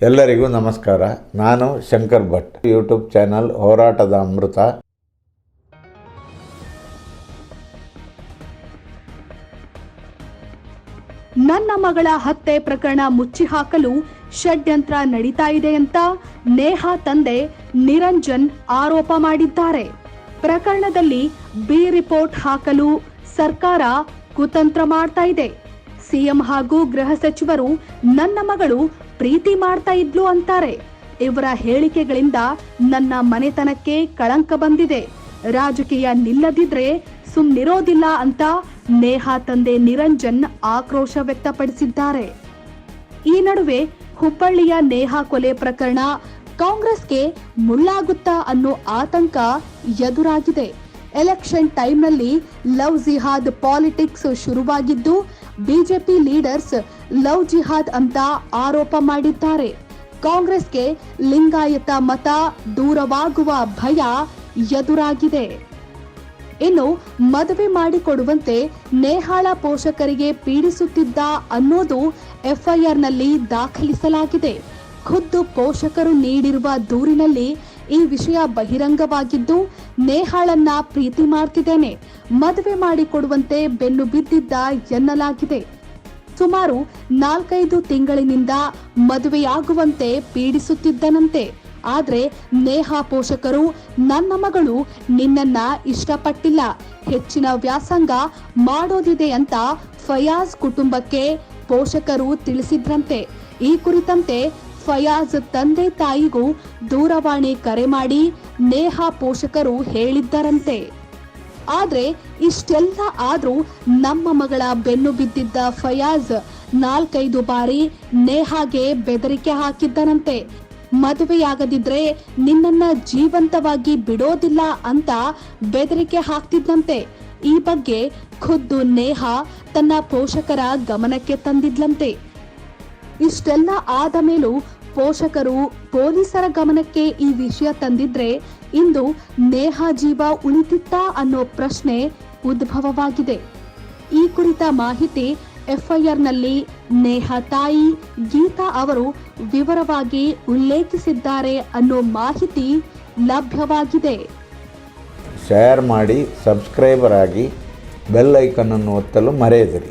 ಎಲ್ಲರಿಗೂ ನಮಸ್ಕಾರ. ನಾನು ಶಂಕರ್ ಭಟ್. ಯೂಟ್ಯೂಬ್ ಚಾನಲ್ ಹೋರಾಟದ ಅಮೃತ. ನನ್ನ ಮಗಳ ಹತ್ಯೆ ಪ್ರಕರಣ ಮುಚ್ಚಿ ಹಾಕಲು ಷಡ್ಯಂತ್ರ ನಡೀತಾ ಇದೆ ಅಂತ ನೇಹಾ ತಂದೆ ನಿರಂಜನ್ ಆರೋಪ ಮಾಡಿದ್ದಾರೆ. ಪ್ರಕರಣದಲ್ಲಿ ಬಿ ರಿಪೋರ್ಟ್ ಹಾಕಲು ಸರ್ಕಾರ ಕುತಂತ್ರ ಮಾಡ್ತಾ ಇದೆ. ಸಿಎಂ ಹಾಗೂ ಗೃಹ ಸಚಿವರು ನನ್ನ ಮಗಳು ಪ್ರೀತಿ ಮಾಡ್ತಾ ಇದ್ಲು ಅಂತಾರೆ. ಇವರ ಹೇಳಿಕೆಗಳಿಂದ ನನ್ನ ಮನೆತನಕ್ಕೆ ಕಳಂಕ ಬಂದಿದೆ. ರಾಜಕೀಯ ನಿಲ್ಲದಿದ್ರೆ ಸುಮ್ನಿರೋದಿಲ್ಲ ಅಂತ ನೇಹಾ ತಂದೆ ನಿರಂಜನ್ ಆಕ್ರೋಶ ವ್ಯಕ್ತಪಡಿಸಿದ್ದಾರೆ. ಈ ನಡುವೆ ಹುಬ್ಬಳ್ಳಿಯ ನೇಹಾ ಕೊಲೆ ಪ್ರಕರಣ ಕಾಂಗ್ರೆಸ್ಗೆ ಮುಳ್ಳಾಗುತ್ತಾ ಅನ್ನೋ ಆತಂಕ ಎದುರಾಗಿದೆ. ಎಲೆಕ್ಷನ್ ಟೈಮ್ನಲ್ಲಿ ಲವ್ ಜಿಹಾದ್ ಪಾಲಿಟಿಕ್ಸ್ ಶುರುವಾಗಿದ್ದು, ಬಿಜೆಪಿ ಲೀಡರ್ಸ್ ಲವ್ ಜಿಹಾದ್ ಅಂತ ಆರೋಪ ಮಾಡಿದ್ದಾರೆ. ಕಾಂಗ್ರೆಸ್ಗೆ ಲಿಂಗಾಯತ ಮತ ದೂರವಾಗುವ ಭಯ ಎದುರಾಗಿದೆ. ಇನ್ನು ಮದುವೆ ಮಾಡಿಕೊಡುವಂತೆ ನೇಹಾಳ ಪೋಷಕರಿಗೆ ಪೀಡಿಸುತ್ತಿದ್ದ ಅನ್ನೋದು ಎಫ್ಐಆರ್ನಲ್ಲಿ ದಾಖಲಿಸಲಾಗಿದೆ. ಖುದ್ದು ಪೋಷಕರು ನೀಡಿರುವ ದೂರಿನಲ್ಲಿ ಈ ವಿಷಯ ಬಹಿರಂಗವಾಗಿದ್ದು ನೇಹಾಳನ್ನ ಪ್ರೀತಿ ಮಾಡ್ತಿದ್ದೇನೆ. ಮದುವೆ ಮಾಡಿಕೊಡುವಂತೆ ಬೆನ್ನು ಬಿದ್ದಿದ್ದ ಎನ್ನಲಾಗಿದೆ. ಸುಮಾರು ನಾಲ್ಕೈದು ತಿಂಗಳಿನಿಂದ ಮದುವೆಯಾಗುವಂತೆ ಪೀಡಿಸುತ್ತಿದ್ದನಂತೆ. ಆದ್ರೆ ನೇಹಾ ಪೋಷಕರು, ನನ್ನ ಮಗಳು ನಿನ್ನನ್ನ ಇಷ್ಟಪಟ್ಟಿಲ್ಲ. ಹೆಚ್ಚಿನ ವ್ಯಾಸಂಗ ಮಾಡೋದಿದೆ ಅಂತ ಫಯಾಜ್ ಕುಟುಂಬಕ್ಕೆ ಪೋಷಕರು ತಿಳಿಸಿದ್ರಂತೆ. ಈ ಕುರಿತಂತೆ ಫಯಾಜ್ ತಂದೆ ತಾಯಿಗೂ ದೂರವಾಣಿ ಕರೆ ಮಾಡಿ ನೇಹಾ ಪೋಷಕರು ಹೇಳಿದ್ದರಂತೆ. ಆದ್ರೆ ಇಷ್ಟೆಲ್ಲ ಆದ್ರೂ ನಮ್ಮ ಮಗಳ ಬೆನ್ನು ಬಿದ್ದಿದ್ದ ಫಯಾಜ್ ನಾಲ್ಕೈದು ಬಾರಿ ನೇಹಾಗೆ ಬೆದರಿಕೆ ಹಾಕಿದ್ದರಂತೆ. ಮದುವೆಯಾಗದಿದ್ರೆ ನಿನ್ನನ್ನ ಜೀವಂತವಾಗಿ ಬಿಡೋದಿಲ್ಲ ಅಂತ ಬೆದರಿಕೆ ಹಾಕ್ತಿದ್ದಂತೆ. ಈ ಬಗ್ಗೆ ಖುದ್ದು ನೇಹಾ ತನ್ನ ಪೋಷಕರ ಗಮನಕ್ಕೆ ತಂದಿದ್ಲಂತೆ. ಇಷ್ಟೆಲ್ಲ ಆದ ಮೇಲೂ ಪೋಷಕರು ಪೊಲೀಸರ ಗಮನಕ್ಕೆ ಈ ವಿಷಯ ತಂದಿದ್ರೆ ಇಂದು ನೇಹಾ ಜೀವ ಉಳಿತಿತ್ತಾ ಅನ್ನೋ ಪ್ರಶ್ನೆ ಉದ್ಭವವಾಗಿದೆ. ಈ ಕುರಿತ ಮಾಹಿತಿ ಎಫ್ಐಆರ್ನಲ್ಲಿ ನೇಹಾ ತಾಯಿ, ಗೀತಾ ಅವರು ವಿವರವಾಗಿ ಉಲ್ಲೇಖಿಸಿದ್ದಾರೆ ಅನ್ನೋ ಮಾಹಿತಿ ಲಭ್ಯವಾಗಿದೆ. ಶೇರ್ ಮಾಡಿ, ಸಬ್ಸ್ಕ್ರೈಬರ್ ಆಗಿ ಬೆಲ್ ಐಕನನ್ನು ಒತ್ತಲು ಮರೆಯದಿರಿ.